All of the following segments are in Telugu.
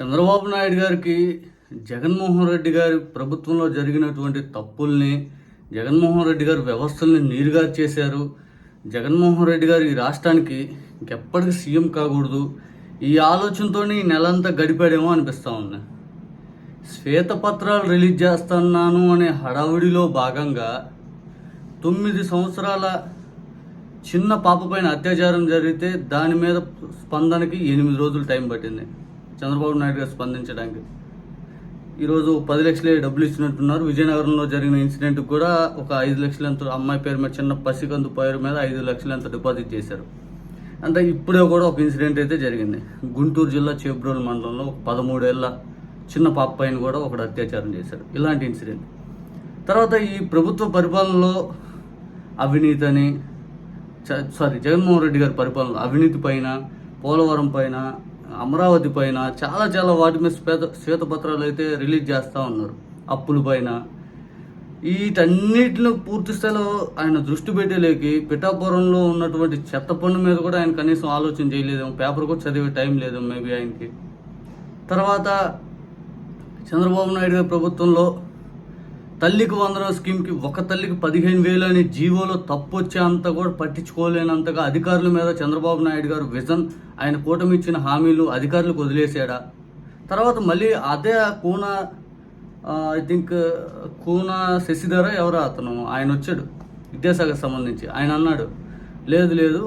చంద్రబాబు నాయుడు గారికి జగన్మోహన్ రెడ్డి గారి ప్రభుత్వంలో జరిగినటువంటి తప్పుల్ని జగన్మోహన్ రెడ్డి గారు వ్యవస్థల్ని నీరుగా చేశారు. జగన్మోహన్ రెడ్డి గారు ఈ రాష్ట్రానికి ఎప్పటికీ సీఎం కాకూడదు. ఈ ఆలోచనతో ఈ నెలంతా గడిపాడేమో అనిపిస్తూ ఉంది. శ్వేతపత్రాలు రిలీజ్ చేస్తున్నాను అనే హడావుడిలో భాగంగా తొమ్మిది సంవత్సరాల చిన్న పాప పైన అత్యాచారం జరిగితే దాని మీద స్పందనకి ఎనిమిది రోజులు టైం పట్టింది. చంద్రబాబు నాయుడు గారు స్పందించడానికి. ఈరోజు పది లక్షలే డబ్బులు ఇచ్చినట్టున్నారు. విజయనగరంలో జరిగిన ఇన్సిడెంట్ కూడా ఒక ఐదు లక్షలు ఎంత అమ్మాయి పేరు మీద చిన్న పసికందు పేరు మీద ఐదు లక్షలు ఎంత డిపాజిట్ చేశారు. అంటే ఇప్పుడే కూడా ఒక ఇన్సిడెంట్ అయితే జరిగింది. గుంటూరు జిల్లా చేబ్రోలు మండలంలో ఒక పదమూడేళ్ళ చిన్న పాప పైన కూడా ఒకడు అత్యాచారం చేశారు. ఇలాంటి ఇన్సిడెంట్. తర్వాత ఈ ప్రభుత్వ పరిపాలనలో అవినీతి అని చ- సారీ జగన్మోహన్ రెడ్డి గారి పరిపాలన అవినీతి పైన పోలవరం పైన అమరావతి పైన చాలా చాలా వాటి మీద శ్వేత శ్వేతపత్రాలు అయితే రిలీజ్ చేస్తూ ఉన్నారు. అప్పుల పైన. వీటన్నిటిని పూర్తి స్థాయిలో ఆయన దృష్టి పెట్టేలేకి పిఠాపురంలో ఉన్నటువంటి చెత్త పన్ను మీద కూడా ఆయన కనీసం ఆలోచన చేయలేదు. పేపర్ కూడా చదివే టైం లేదు మేబీ ఆయనకి. తర్వాత చంద్రబాబు నాయుడు గారి ప్రభుత్వంలో తల్లికి వందనం స్కీమ్కి ఒక తల్లికి పదిహేను వేలు అని జీవోలో తప్పు వచ్చేంత కూడా పట్టించుకోలేనంతగా అధికారుల మీద చంద్రబాబు నాయుడు గారు విజన్. ఆయన కూటమి ఇచ్చిన హామీలు అధికారులకు వదిలేశాడా? తర్వాత మళ్ళీ అదే కూన ఐ థింక్ కూన శశిధర ఎవరో అతను ఆయన వచ్చాడు విద్యాశాఖకు సంబంధించి. ఆయన అన్నాడు లేదు లేదు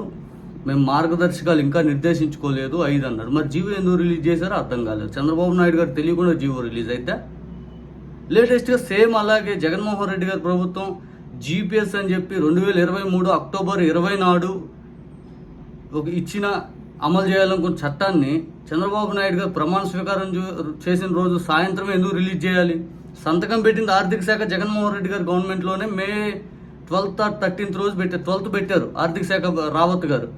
మేము మార్గదర్శకాలు ఇంకా నిర్దేశించుకోలేదు ఐదు అన్నాడు. మరి జీవో ఎందుకు రిలీజ్ చేశారో అర్థం కాలేదు. చంద్రబాబు నాయుడు గారు తెలియకుండా జీవో రిలీజ్ అయితే లేటెస్ట్గా సేమ్ అలాగే జగన్మోహన్ రెడ్డి గారి ప్రభుత్వం జీపీఎస్ అని చెప్పి రెండు వేల ఇరవై మూడు అక్టోబర్ ఇరవై నాడు ఒక ఇచ్చిన అమలు చేయాలనుకున్న చట్టాన్ని చంద్రబాబు నాయుడు గారు ప్రమాణ స్వీకారం చేసిన రోజు సాయంత్రం ఎందుకు రిలీజ్ చేయాలి? సంతకం పెట్టింది ఆర్థిక శాఖ జగన్మోహన్ రెడ్డి గారు గవర్నమెంట్లోనే మే ట్వెల్త్ ఆర్ థర్టీన్త్ రోజు పెట్టారు ట్వెల్త్ పెట్టారు ఆర్థిక శాఖ రావత్ గారు.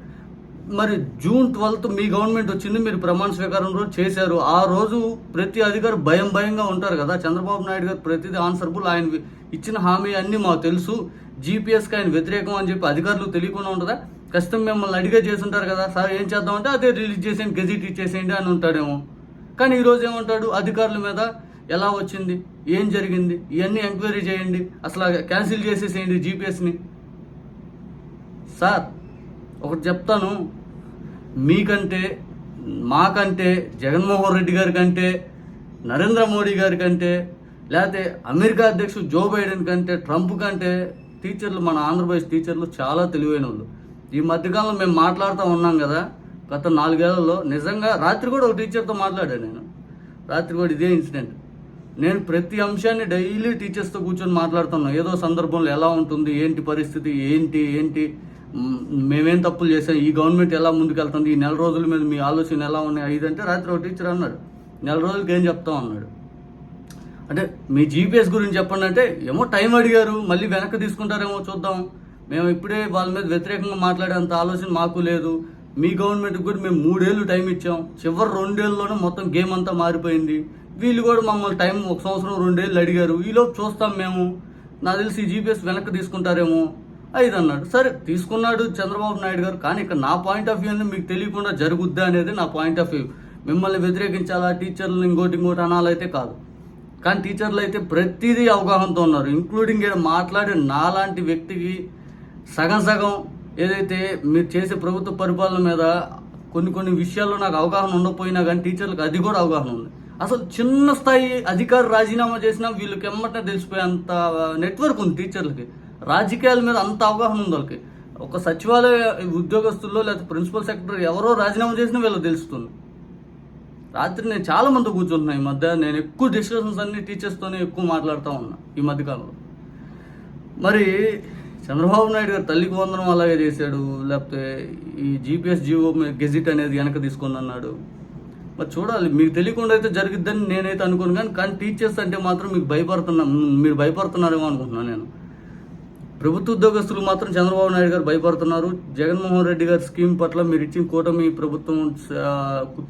మరి జూన్ ట్వెల్త్ మీ గవర్నమెంట్ వచ్చింది మీరు ప్రమాణ స్వీకారం రోజు చేశారు. ఆ రోజు ప్రతి అధికారి భయం భయంగా ఉంటారు కదా. చంద్రబాబు నాయుడు గారు ప్రతిదీ ఆన్సర్బుల్ ఆయన ఇచ్చిన హామీ అన్నీ మాకు తెలుసు. జీపీఎస్కి ఆయన వ్యతిరేకం అని చెప్పి అధికారులు తెలియకుండా ఉంటుందా? కష్టం మిమ్మల్ని అడిగే చేస్తుంటారు కదా. సార్ ఏం చేద్దామంటే అదే రిలీజ్ చేసేయండి గెజిట్ ఇచ్చేసేయండి అని ఉంటాడేమో. కానీ ఈరోజు ఏమంటాడు? అధికారుల మీద ఎలా వచ్చింది? ఏం జరిగింది? ఇవన్నీ ఎంక్వైరీ చేయండి. అసలు క్యాన్సిల్ చేసేసేయండి జీపీఎస్ని సార్ ఒకటి చెప్తాను. మీకంటే మాకంటే జగన్మోహన్ రెడ్డి గారి కంటే నరేంద్ర మోడీ గారి కంటే లేకపోతే అమెరికా అధ్యక్షుడు జో బైడెన్ కంటే ట్రంప్ కంటే టీచర్లు మన ఆంధ్రప్రదేశ్ టీచర్లు చాలా తెలివైన వాళ్ళు ఈ మధ్యకాలంలో మేము మాట్లాడుతూ ఉన్నాం కదా గత నాలుగేళ్ళలో నిజంగా రాత్రి కూడా ఒక టీచర్తో మాట్లాడాను నేను. రాత్రి కూడా ఇదే ఇన్సిడెంట్. నేను ప్రతి అంశాన్ని డైలీ టీచర్స్తో కూర్చొని మాట్లాడుతున్నాను ఏదో సందర్భంలో ఎలా ఉంటుంది ఏంటి పరిస్థితి ఏంటి ఏంటి మేమేం తప్పులు చేసాం? ఈ గవర్నమెంట్ ఎలా ముందుకెళ్తుంది? ఈ నెల రోజుల మీద మీ ఆలోచన ఎలా ఉన్నాయి? ఇదంటే రాత్రి ఒక టీచర్ అన్నాడు. నెల రోజులకి ఏం చెప్తాం అన్నాడు. అంటే మీ జీపీఎస్ గురించి చెప్పండి అంటే ఏమో టైం అడిగారు మళ్ళీ వెనక్కి తీసుకుంటారేమో చూద్దాం. మేము ఇప్పుడే వాళ్ళ మీద వ్యతిరేకంగా మాట్లాడేంత ఆలోచన మాకు లేదు. మీ గవర్నమెంట్కి కూడా మేము మూడేళ్ళు టైం ఇచ్చాం. చివరి రెండేళ్ళలోనే మొత్తం గేమ్ అంతా మారిపోయింది. వీళ్ళు కూడా మమ్మల్ని టైం ఒక సంవత్సరం రెండేళ్ళు అడిగారు. ఈలోపు చూస్తాం మేము. నాకు తెలిసి జీపీఎస్ వెనక్కి తీసుకుంటారేమో. ఐదు అన్నాడు సరే తీసుకున్నాడు చంద్రబాబు నాయుడు గారు కానీ ఇక్కడ నా పాయింట్ ఆఫ్ వ్యూ అనేది మీకు తెలియకుండా జరుగుద్దా అనేది నా పాయింట్ ఆఫ్ వ్యూ మిమ్మల్ని వ్యతిరేకించాలా టీచర్లు ఇంకోటి ఇంకోటి అనాలైతే కాదు. కానీ టీచర్లు అయితే ప్రతిదీ అవగాహనతో ఉన్నారు ఇంక్లూడింగ్ ఇక్కడ మాట్లాడే నాలాంటి వ్యక్తికి సగం సగం ఏదైతే మీరు చేసే ప్రభుత్వ పరిపాలన మీద కొన్ని కొన్ని విషయాల్లో నాకు అవగాహన ఉండకపోయినా కానీ టీచర్లకు అది కూడా అవగాహన ఉంది. అసలు చిన్న స్థాయి అధికారి రాజీనామా చేసినా వీళ్ళకి ఎమ్మటనే తెలిసిపోయేంత నెట్వర్క్ ఉంది టీచర్లకి. రాజకీయాల మీద అంత అవగాహన ఉంది వాళ్ళకి. ఒక సచివాలయ ఉద్యోగస్తుల్లో లేకపోతే ప్రిన్సిపల్ సెక్రటరీ ఎవరో రాజీనామా చేసినా వీళ్ళు తెలుస్తుంది. రాత్రి నేను చాలా మంది కూర్చుంటున్నాను ఈ మధ్య. నేను ఎక్కువ డిస్కషన్స్ అన్ని టీచర్స్తోనే ఎక్కువ మాట్లాడుతూ ఉన్నా ఈ మధ్యకాలంలో మరి చంద్రబాబు నాయుడు గారు తల్లికి వందనం అలాగే చేశాడు. లేకపోతే ఈ జీపీఎస్ జీవో గెజిట్ అనేది వెనక తీసుకొని అన్నాడు. మరి చూడాలి. మీకు తెలియకుండా అయితే జరిగిద్దని నేనైతే అనుకోను కానీ కానీ టీచర్స్ అంటే మాత్రం మీకు భయపడుతున్నా. మీరు భయపడుతున్నారేమో అనుకుంటున్నాను నేను. ప్రభుత్వ ఉద్యోగస్తులు మాత్రం చంద్రబాబు నాయుడు గారు భయపడుతున్నారు. జగన్మోహన్ రెడ్డి గారి స్కీమ్ పట్ల మీరు ఇచ్చిన కూటమి ప్రభుత్వం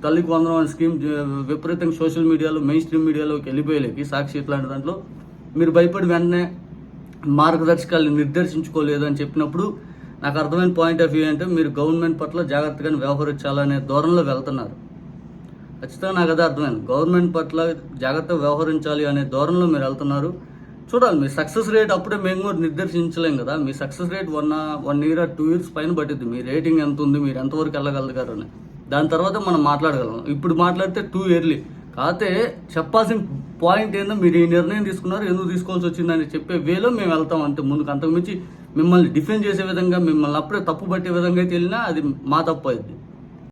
తల్లికి వందనం అనే స్కీమ్ విపరీతంగా సోషల్ మీడియాలో మెయిన్ స్ట్రీమ్ మీడియాలోకి వెళ్ళిపోయలేకి సాక్షి ఇట్లాంటి దాంట్లో మీరు భయపడి వెంటనే మార్గదర్శకాలు నిర్దేశించుకోలేదు అని చెప్పినప్పుడు నాకు అర్థమైన పాయింట్ ఆఫ్ వ్యూ అంటే మీరు గవర్నమెంట్ పట్ల జాగ్రత్తగా వ్యవహరించాలనే ధోరణిలో వెళ్తున్నారు. ఖచ్చితంగా నాకు అదే అర్థమైంది. గవర్నమెంట్ పట్ల జాగ్రత్తగా వ్యవహరించాలి అనే ధోరణిలో మీరు వెళ్తున్నారు. చూడాలి మీ సక్సెస్ రేట్ అప్పుడే మేము కూడా నిర్దేశించలేం కదా. మీ success rate one one year two years పైన పట్టింది మీ రేటింగ్ ఎంత ఉంది మీరు ఎంతవరకు వెళ్ళగలుగుతారు అని. దాని తర్వాత మనం మాట్లాడగలం. ఇప్పుడు మాట్లాడితే టూ ఇయర్లీ కాకపోతే చెప్పాల్సిన పాయింట్ ఏందో మీరు ఈ నిర్ణయం తీసుకున్నారు ఎందుకు తీసుకోవాల్సి వచ్చిందని చెప్పే వేలో మేము వెళ్తాం అంతే. ముందుకు అంతకుమించి మిమ్మల్ని డిఫెండ్ చేసే విధంగా మిమ్మల్ని అప్పుడే తప్పు పట్టే విధంగా అయితే వెళ్ళినా అది మా తప్పు అయింది